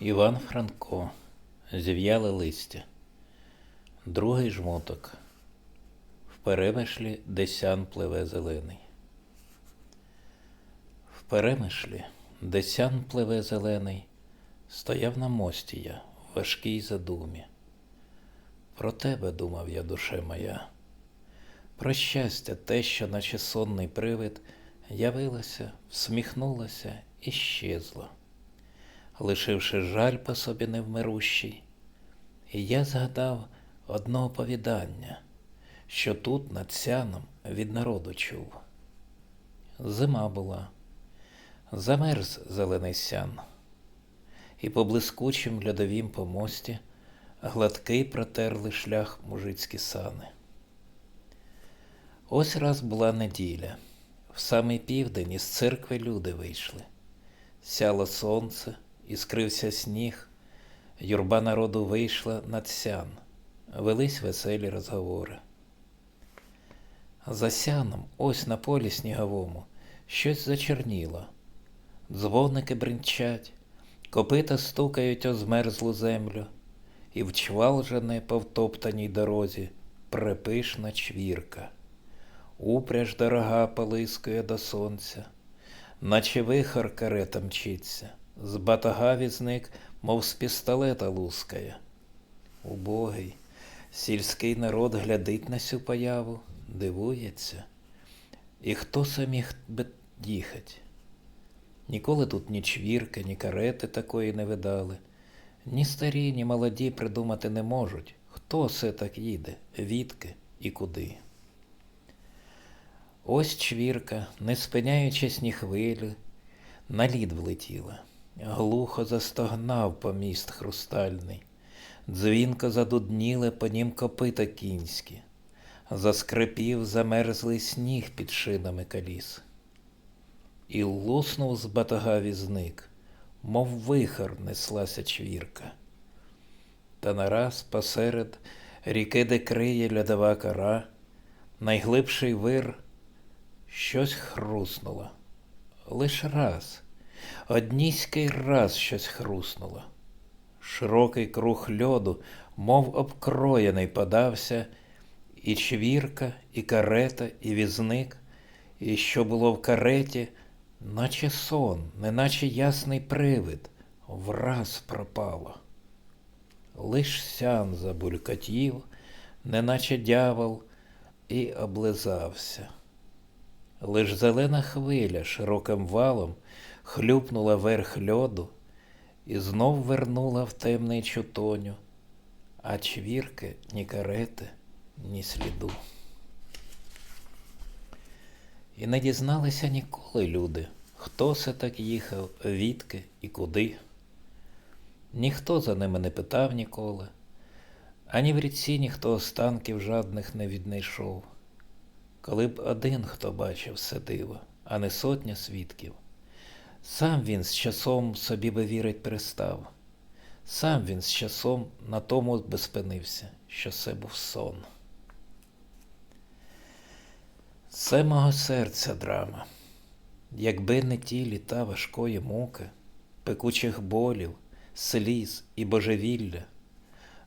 Іван Франко. Зів'яле листя. Другий жмоток. В перемишлі десян пливе зелений. В перемишлі десян пливе зелений. Стояв на мості я в важкій задумі. Про тебе думав я, душе моя. Про щастя, те, що, наче сонний привид, явилося, всміхнулося і щезло, лишивши жаль по собі невмирущий. І я згадав одне оповідання, що тут над сяном від народу чув. Зима була, замерз зелений сян, і по блискучим льодовім помості гладкий протерли шлях мужицькі сани. Ось раз була неділя. В самий південь із церкви люди вийшли. Сяло сонце, і скрився сніг. Юрба народу вийшла над сян. Велись веселі розговори. За сяном, ось на полі сніговому, щось зачерніло. Дзвоники бринчать, копита стукають о змерзлу землю, і в чвал жене по втоптаній дорозі препишна чвірка. Упряж дорога полискує до сонця, наче вихор карета мчиться, з батага візник, мов з пістолета лускає. Убогий, сільський народ глядить на сю появу, дивується. І хто саміг би їхать? Ніколи тут ні чвірки, ні карети такої не видали. Ні старі, ні молоді придумати не можуть, хто все так їде, відки і куди. Ось чвірка, не спиняючись ні хвилі, на лід влетіла, глухо застогнав поміст хрустальний, дзвінко задудніли по нім копита кінські, заскрипів замерзлий сніг під шинами коліс. І луснув з батага візник, мов вихор неслася чвірка. Та нараз посеред ріки, де криє льодова кора, найглибший вир щось хруснуло. Лиш раз, одніський раз щось хруснуло. Широкий круг льоду, мов обкроєний, подався, і чвірка, і карета, і візник, і що було в кареті, наче сон, неначе ясний привид, враз пропало. Лиш сян забулькотів, неначе дявол, і облизався. Лиш зелена хвиля широким валом хлюпнула верх льоду і знов вернула в темний чутоню, а чвірки ні карети, ні сліду. І не дізналися ніколи люди, хто се так їхав, відки і куди. Ніхто за ними не питав ніколи, ані в ріці ніхто останків жадних не віднайшов. Коли б один хто бачив все диво, а не сотня свідків, сам він з часом собі би вірить перестав, сам він з часом на тому би спинився, що це був сон. Це мого серця драма, якби не ті літа важкої муки, пекучих болів, сліз і божевілля,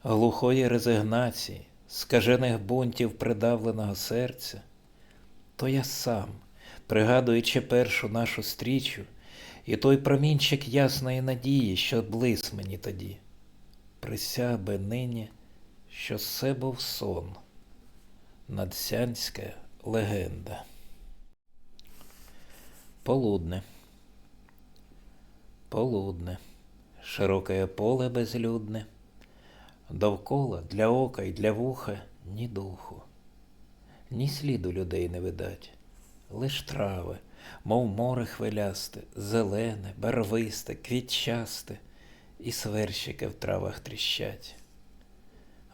глухої резигнації, скажених бунтів придавленого серця, то я сам, пригадуючи першу нашу стрічу, і той промінчик ясної надії, що блис мені тоді, присяг би нині, що це був сон, надсянська легенда. Полудне. Полудне. Широке поле безлюдне. Довкола для ока й для вуха ні духу. Ні сліду людей не видать, лиш трави, мов море хвилясте, зелене, барвисте, квітчасте, і сверщики в травах тріщать.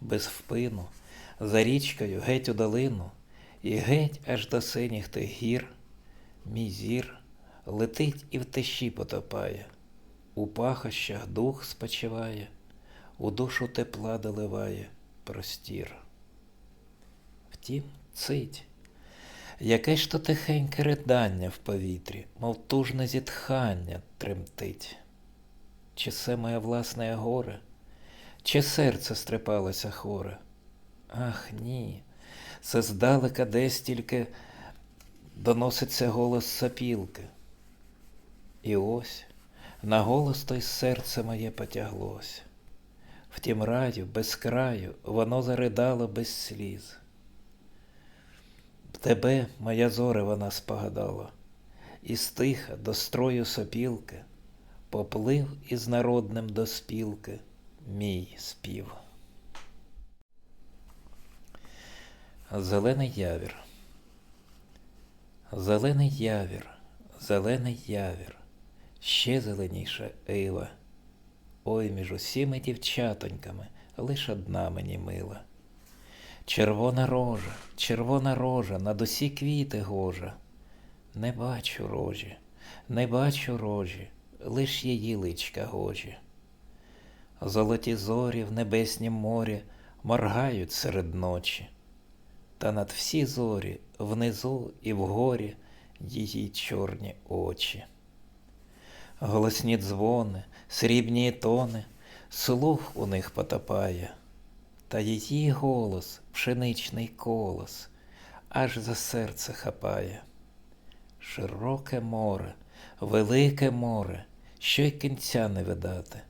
Без впину, за річкою геть у долину, і геть аж до синіх тих гір, мій зір летить і в тиші потопає, у пахощах дух спочиває, у душу тепла доливає простір. Втім, цить, яке ж то тихеньке ридання в повітрі, мов тужне зітхання тремтить. чи це моє власне горе, чи серце стрепалося хоре? Ах, ні, це здалека десь тільки доноситься голос сапілки. І ось на голос той серце моє потяглось. Втім раю, без краю, воно заридало без сліз. Тебе, моя зоре, вона спогадала, і стиха до строю сопілки поплив із народним до спілки мій спів. Зелений явір. Зелений явір, зелений явір, ще зеленіша ива. Ой, між усіми дівчатоньками лиш одна мені мила. Червона рожа, червона рожа, над усі квіти гожа. Не бачу рожі, не бачу рожі, лиш її личка гожі. Золоті зорі в небеснім морі моргають серед ночі, та над всі зорі внизу і вгорі її чорні очі. Голосні дзвони, срібні тони, слух у них потопає, та її голос пшеничний колос, аж за серце хапає. Широке море, велике море, що й кінця не видати.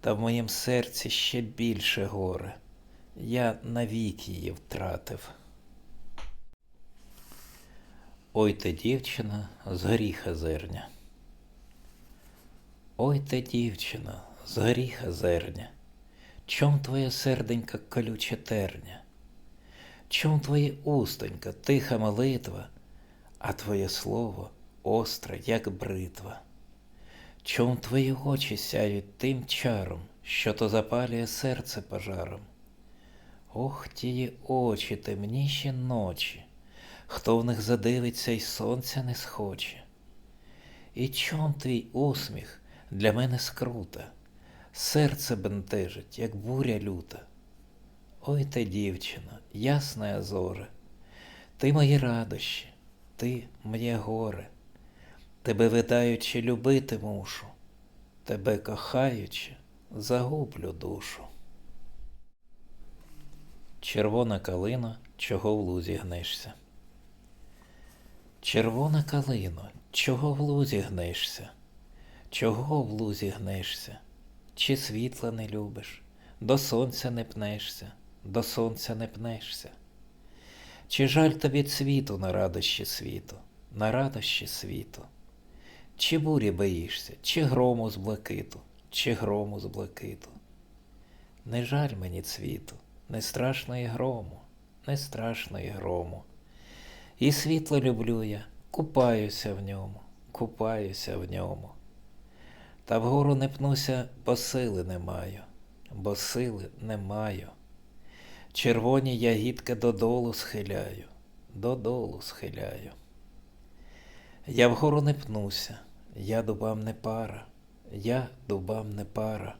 Та в моїм серці ще більше горе, я навік її втратив. Ой ти, дівчина, з гріха зерня. Ой ти, дівчина, з гріха зерня, чом твоя серденька колюча терня? Чом твої устонька, тиха молитва, а твоє слово остре, як бритва? Чом твої очі сяють тим чаром, що то запалює серце пожаром? Ох, тії очі темніші ночі, хто в них задивиться й сонця не схоче. І чом твій усміх для мене скрута, серце бентежить, як буря люта. Ой ти, дівчина, ясна зоре, ти мої радощі, ти моє горе, тебе видаючи, любити мушу, тебе кохаючи, загублю душу. Червона калина, чого в лузі гнешся. Червона калино, чого в лузі гнешся? Чого в лузі гнешся? Чи світла не любиш, до сонця не пнешся, до сонця не пнешся? Чи жаль тобі цвіту на радощі світу, на радощі світу? Чи бурі боїшся, чи грому з блакиту, чи грому з блакиту? Не жаль мені цвіту, не страшно і грому, не страшно і грому. І світло люблю я, купаюся в ньому, купаюся в ньому. Та вгору не пнуся, бо сили не маю, бо сили не маю. Червоні ягідки додолу схиляю, додолу схиляю. Я вгору не пнуся, я дубам не пара, я дубам не пара.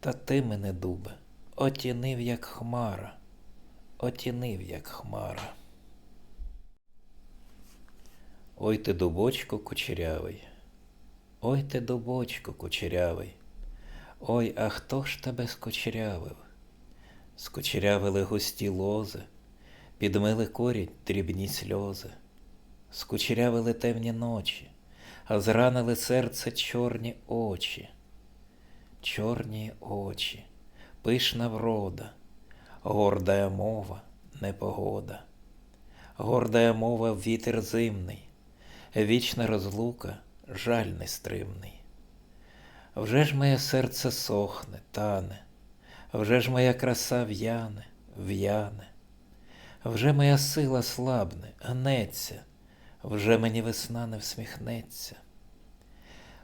Та ти мене, дубе, отінив, як хмара, отінив, як хмара. Ой ти, дубочко кучерявий, ой ти, дубочко кучерявий, ой, а хто ж тебе скучерявив? Скучерявили густі лози, підмили корінь дрібні сльози, скучерявили темні ночі, а зранили серце чорні очі, чорні очі, пишна врода, гордая мова, непогода, гордая мова вітер зимний, вічна розлука, жаль нестримний. Вже ж моє серце сохне, тане, вже ж моя краса в'яне, в'яне, вже моя сила слабне, гнеться, вже мені весна не всміхнеться.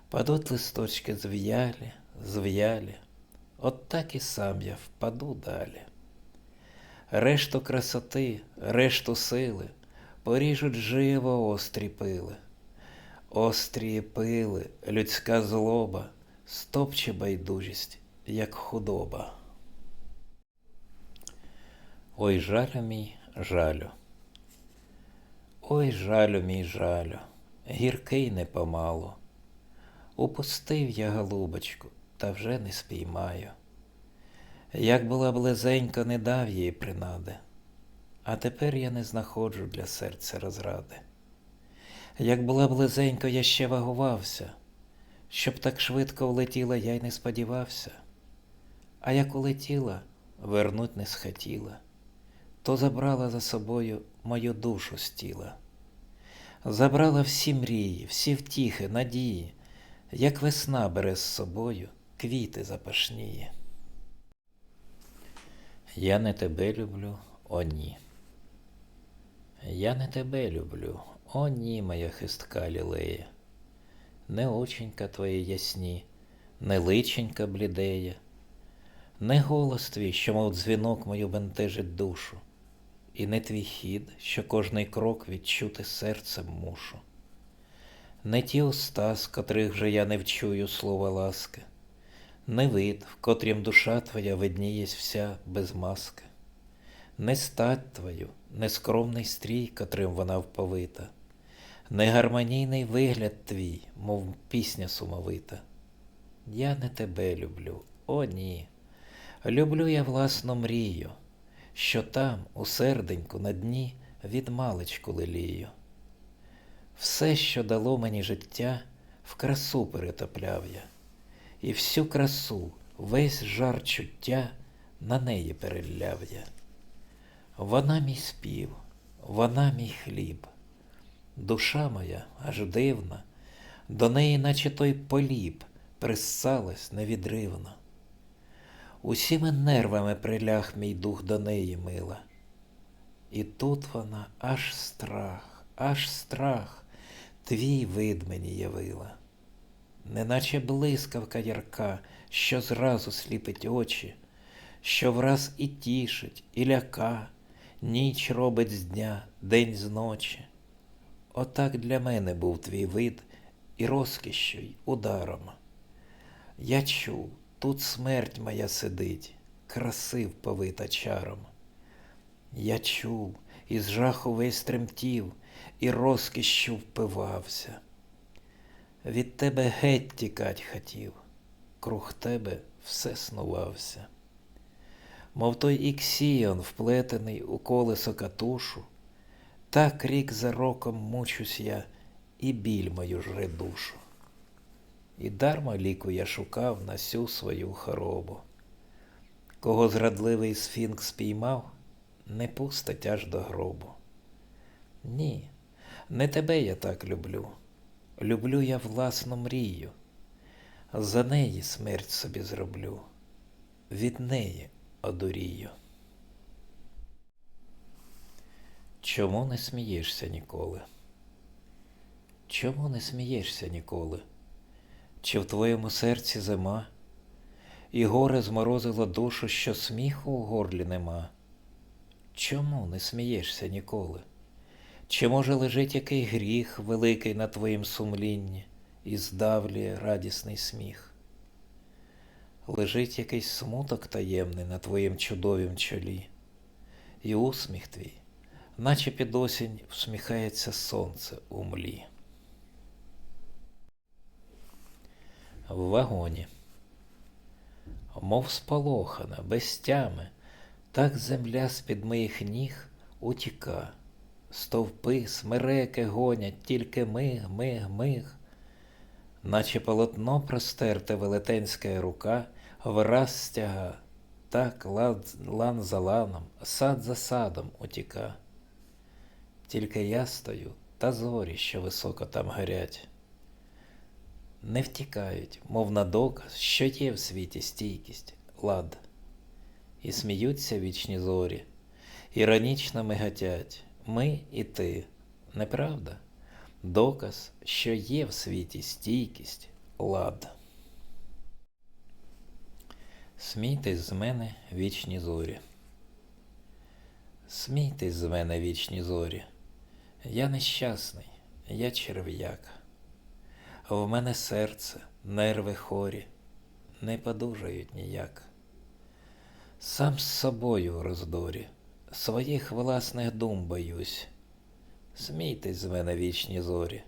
Падуть листочки зв'ялі, зв'ялі, от так і сам я впаду далі. Решту красоти, решту сили поріжуть живо острі пили. Острі пили, людська злоба, стопче байдужість, як худоба. Ой, жалю мій, жалю. Ой, жалю мій жалю, гіркий не помалу. Упустив я голубочку, та вже не спіймаю. Як була близенько, не дав їй принади, а тепер я не знаходжу для серця розради. Як була близенько, я ще вагувався, щоб так швидко влетіла, я й не сподівався. А як улетіла, вернуть не схотіла, то забрала за собою мою душу з тіла. Забрала всі мрії, всі втіхи, надії, як весна бере з собою квіти запашніє. Я не тебе люблю, о ні. Я не тебе люблю, о ні, моя хистка лілея. Не оченька твої ясні, не личенька блідеє, не голос твій, що, мов дзвінок мою бентежить душу, і не твій хід, що кожний крок відчути серцем мушу. Не ті уста, з котрих же я не вчую слова ласки, не вид, в котрім душа твоя виднієсь вся без маски, не стать твою, не скромний стрій, котрим вона вповита, не гармонійний вигляд твій, мов пісня сумовита. Я не тебе люблю, о ні. Люблю я власну мрію, що там, у серденьку, на дні, від лелію. Все, що дало мені життя, в красу перетопляв я, і всю красу, весь жар чуття на неї переляв я. Вона мій спів, вона мій хліб, душа моя аж дивна, до неї, наче той поліп, присалась невідривно. Усіми нервами приляг мій дух до неї мила. І тут вона аж страх, аж страх, твій вид мені явила, неначе блискавка ярка, що зразу сліпить очі, що враз і тішить, і ляка, ніч робить з дня, день з ночі. Отак для мене був твій вид і розкішшю, й ударом. Я чув, тут смерть моя сидить, красив повита чаром. Я чув, і з жаху весь тремтів, і розкішшю впивався. Від тебе геть тікать хотів, круг тебе все снувався. Мов той іксіон, вплетений у колесо катушу, так рік за роком мучусь я, і біль мою жре душу. І дарма ліку я шукав на сю свою хоробу. Кого зрадливий сфінкс спіймав, не пустить аж до гробу. Ні, не тебе я так люблю. Люблю я власну мрію. За неї смерть собі зроблю, від неї одурію. Чому не смієшся ніколи? Чому не смієшся ніколи? Чи в твоєму серці зима, і горе зморозило душу, що сміху у горлі нема? Чому не смієшся ніколи? Чи, може, лежить який гріх великий на твоїм сумлінні і здавлює радісний сміх? Лежить якийсь смуток таємний на твоїм чудовім чолі, і усміх твій, наче під осінь всміхається сонце у млі. В вагоні, мов сполохана, без тями, так земля з-під моїх ніг утіка. Стовпи, смереки гонять, тільки миг, миг, миг, наче полотно простерте велетенська рука враз стяга, так лан за ланом, сад за садом утіка. Тільки я стою та зорі, що високо там горять, не втікають, мов на доказ, що є в світі стійкість, лад, і сміються вічні зорі, іронічно мигатять ми і ти, неправда? Доказ, що є в світі стійкість, лад. Смійтесь з мене вічні зорі. Смійтесь з мене вічні зорі. Я нещасний, я черв'як. В мене серце, нерви хорі, не подужають ніяк. Сам з собою в роздорі своїх власних дум боюсь. Смійтесь з мене вічні зорі,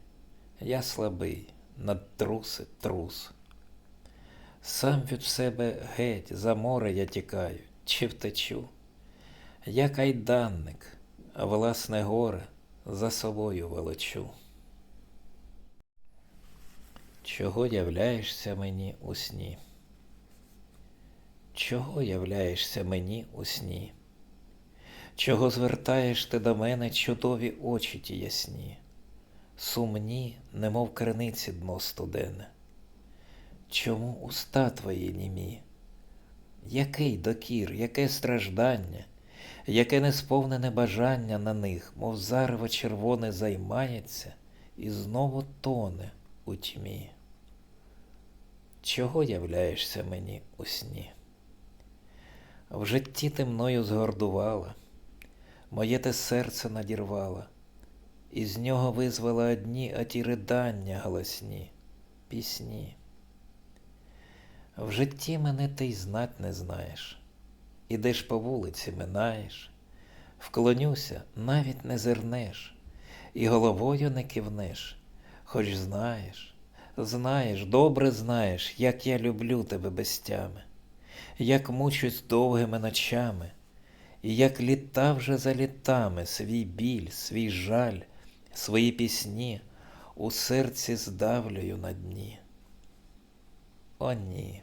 я слабий, надтрусить трус. Сам від себе геть за море я тікаю, чи втечу, я кайданник, а власне горе за собою волочу. Чого являєшся мені у сні? Чого являєшся мені у сні? Чого звертаєш ти до мене чудові очі ті ясні, сумні, немов криниці дно студене? Чому уста твої німі? Який докір, яке страждання, яке несповнене бажання на них, мов зарево червоне займається і знову тоне у тьмі? Чого являєшся мені у сні? В житті ти мною згордувала, моє те серце надірвала, і з нього визвала одні, а ті ридання голосні, пісні. В житті мене ти й знать не знаєш, ідеш по вулиці, минаєш, вклонюся, навіть не зернеш, і головою не кивнеш, хоч знаєш, знаєш, добре знаєш, як я люблю тебе без тями. Як мучусь довгими ночами, і як літа вже за літами свій біль, свій жаль, свої пісні у серці здавлюю на дні. О, ні,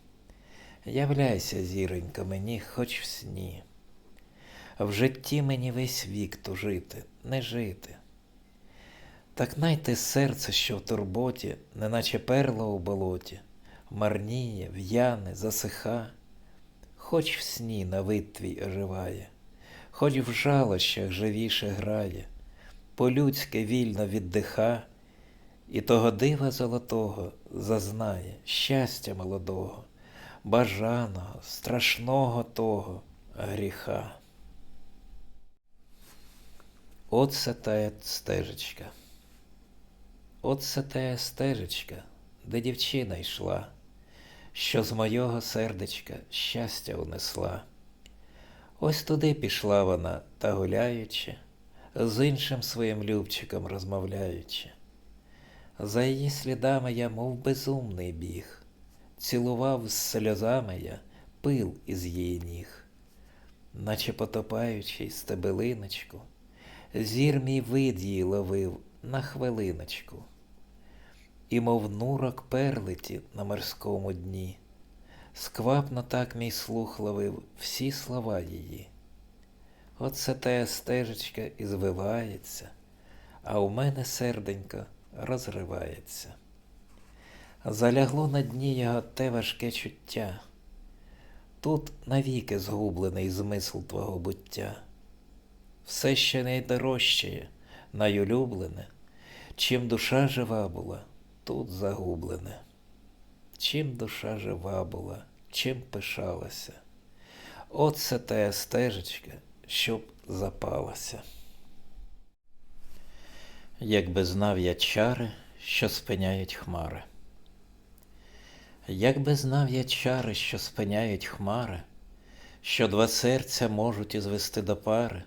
являйся, зіронька, мені хоч в сні. В житті мені весь вік тужити, не жити. Так найте серце, що в турботі, неначе перло у болоті, марніє, в'яне, засиха хоч в сні на вид твій оживає, хоч в жалощах живіше грає, по-людськи вільно віддиха, і того дива золотого зазнає щастя молодого, бажаного, страшного того гріха. От тая стежечка, от тая стежечка, де дівчина йшла що з мого сердечка щастя унесла. Ось туди пішла вона, та гуляючи, з іншим своїм любчиком розмовляючи. За її слідами я, мов безумний біг, цілував з сльозами я пил із її ніг, наче потопаючий стебелиночку, зір мій вид її ловив на хвилиночку. І, мов нурок перлиті на морському дні, сквапно так мій слух ловив всі слова її. Оце та стежечка і звивається, а у мене серденько розривається. Залягло на дні його те важке чуття. Тут навіки згублений змисл твого буття. Все ще найдорожчає, найулюблене, чим душа жива була тут загублене. Чим душа жива була, чим пишалася. Оце та стежечка, щоб запалася. Якби знав я чари, що спиняють хмари. Якби знав я чари, що спиняють хмари, що два серця можуть ізвести до пари,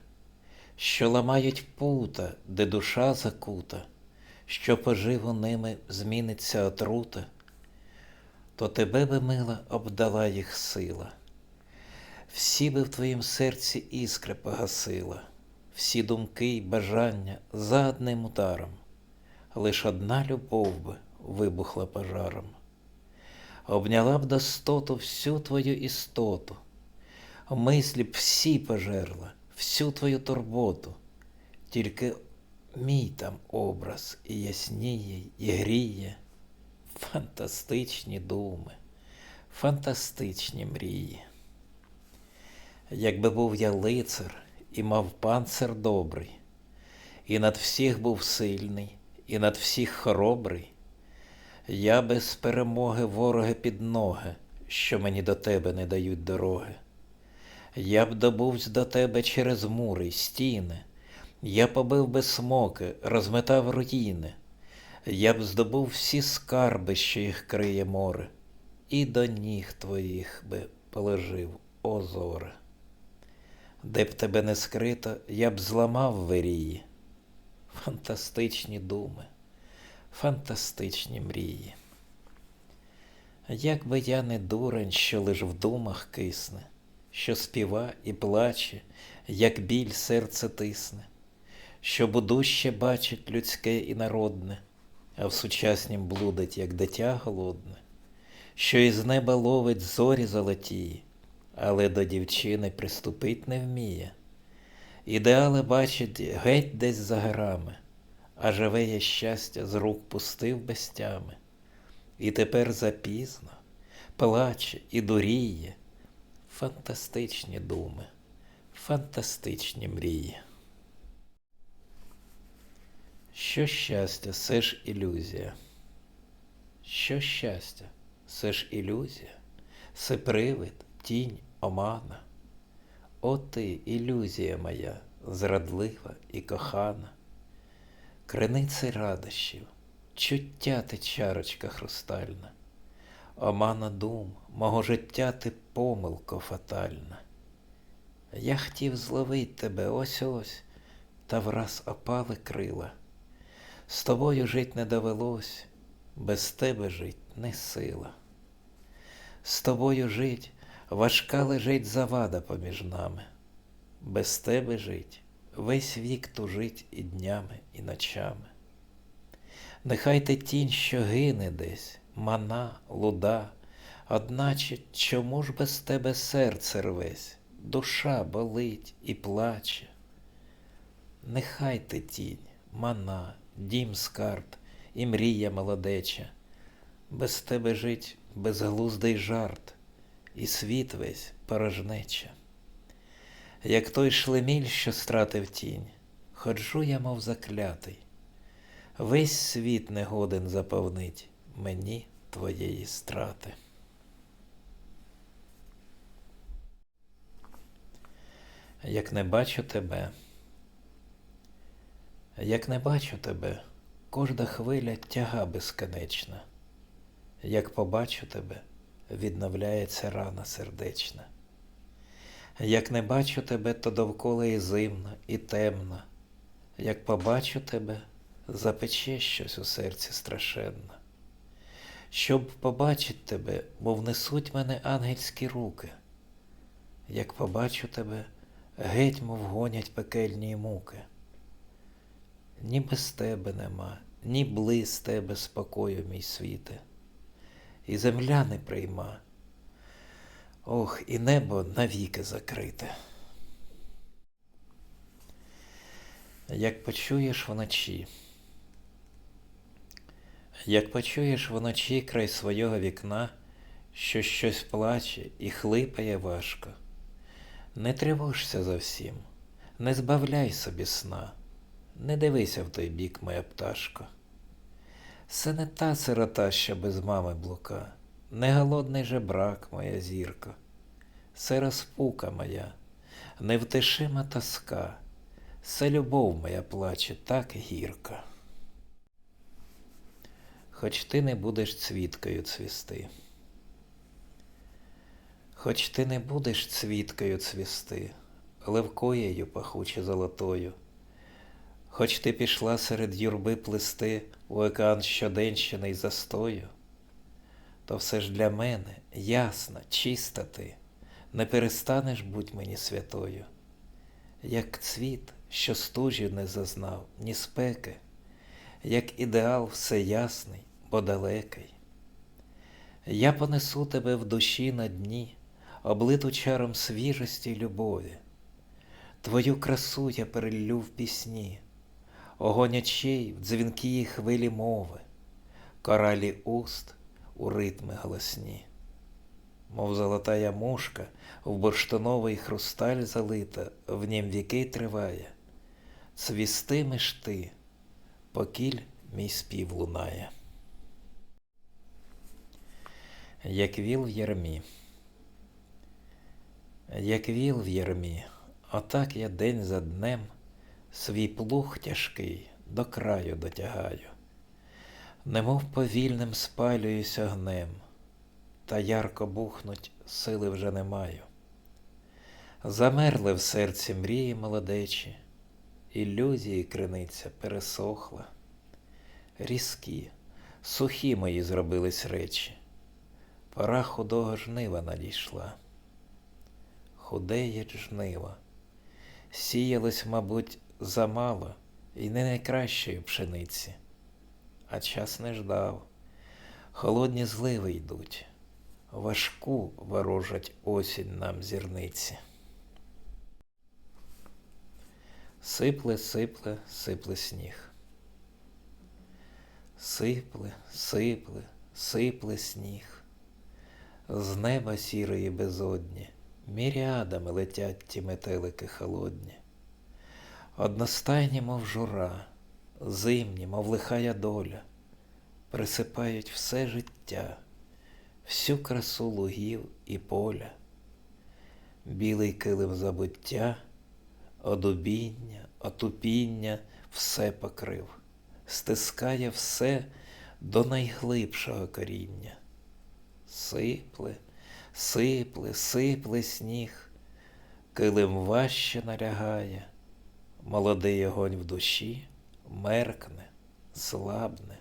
що ламають пута, де душа закута що поживу ними зміниться отрута, то тебе би, мила, обдала їх сила, всі би в твоїм серці іскри погасила, всі думки й бажання за одним ударом, лиш одна любов би вибухла пожаром, обняла б достоту всю твою істоту, мислі б всі пожерла, всю твою турботу, тільки Мій там образ і ясніє, і гріє, фантастичні думи, фантастичні мрії. Якби був я лицар і мав панцир добрий, і над всіх був сильний, і над всіх хоробрий, я без перемоги вороги під ноги, що мені до тебе не дають дороги. Я б добувсь до тебе через мури стіни. Я побив би смоки, розметав руїни, я б здобув всі скарби, що їх криє море, і до ніг твоїх би положив озоре. Де б тебе не скрито, я б зламав вирії. Фантастичні думи, фантастичні мрії. Як би я не дурень, що лиш в думах кисне, що співа і плаче, як біль серце тисне, що будуще бачить людське і народне, а в сучаснім блудить, як дитя голодне, що із неба ловить зорі золотії, але до дівчини приступить не вміє. Ідеали бачить геть десь за горами, а живе є щастя з рук пустив без тями. І тепер запізно плаче і дуріє. Фантастичні думи, фантастичні мрії. Що щастя, це ж ілюзія. Що щастя, це ж ілюзія, це привид, тінь, омана. О ти, ілюзія моя, зрадлива і кохана, криниці радощів, чуття ти чарочка хрустальна, омана дум, мого життя ти помилко фатальна. Я хотів зловить тебе ось ось, та враз опали крила. З тобою жить не довелось, без тебе жить не сила. З тобою жить важка лежить завада поміж нами. Без тебе жить, весь вік тужить і днями, і ночами. Нехай ти тінь, що гине десь, мана, луда, одначе чому ж без тебе серце рвесь, душа болить і плаче. Нехай ти тінь, мана, дім скарб і мрія молодеча, без тебе жить безглуздий жарт, і світ весь порожнеча. Як той шлеміль, що стратив тінь, ходжу я, мов заклятий, весь світ не годен заповнить мені твоєї страти. Як не бачу тебе, як не бачу тебе, кожна хвиля тяга безконечна, як побачу тебе, відновляється рана сердечна. Як не бачу тебе, то довкола і зимна, і темна, як побачу тебе, запече щось у серці страшенно. Щоб побачить тебе, мов несуть мене ангельські руки, як побачу тебе, геть, мов гонять пекельні муки. Ні без тебе нема, ні близ тебе спокою, мій світе, і земля не прийма. Ох, і небо навіки закрите. Як почуєш вночі, як почуєш вночі край свого вікна, що щось плаче і хлипає важко, не тривожся за всім, не збавляй собі сна, не дивися в той бік, моя пташко. Це не та сирота, що без мами блука, не голодний же брак, моя зірка, це розпука моя, невтишима тоска, це любов моя плаче так гірка. Хоч ти не будеш цвіткою цвісти, хоч ти не будеш цвіткою цвісти, левкоєю пахуче золотою, хоч ти пішла серед юрби плести у океан щоденщини й застою, то все ж для мене ясна, чиста ти, не перестанеш будь мені святою, як цвіт, що стужі не зазнав, ні спеки, як ідеал все ясний, бо далекий. Я понесу тебе в душі на дні, облиту чаром свіжості й любові, Твою красу я переллю в пісні, огонь очей в дзвінкі хвилі мови, коралі уст у ритми голосні, мов золотая мушка в бурштиновий хрусталь залита, в нім віки триває, цвістимеш ти, покіль мій спів лунає. Як віл в ярмі, як віл в ярмі, отак я день за днем свій плуг тяжкий до краю дотягаю, немов повільним спалююсь огнем, та ярко бухнуть сили вже не маю. Замерли в серці мрії молодечі, ілюзії криниця пересохла. різкі, сухі мої зробились речі. Пора худого жнива надійшла. Худеє жнива. Сіялось, мабуть, замало і не найкращої пшениці. А час не ждав. Холодні зливи йдуть, важку ворожать осінь нам зірниці. Сипле, сипле, сипле сніг. Сипле, сипле, сипле сніг. З неба сірої безодні міріадами летять ті метелики холодні. Одностайні, мов жура, зимні, мов лихая доля, присипають все життя, всю красу лугів і поля. Білий килим забуття, одубіння, отупіння все покрив, стискає все до найглибшого коріння. Сипле, сипле, сипле сніг, килим важче налягає, молодий огонь в душі меркне, слабне,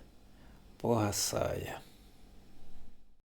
погасає.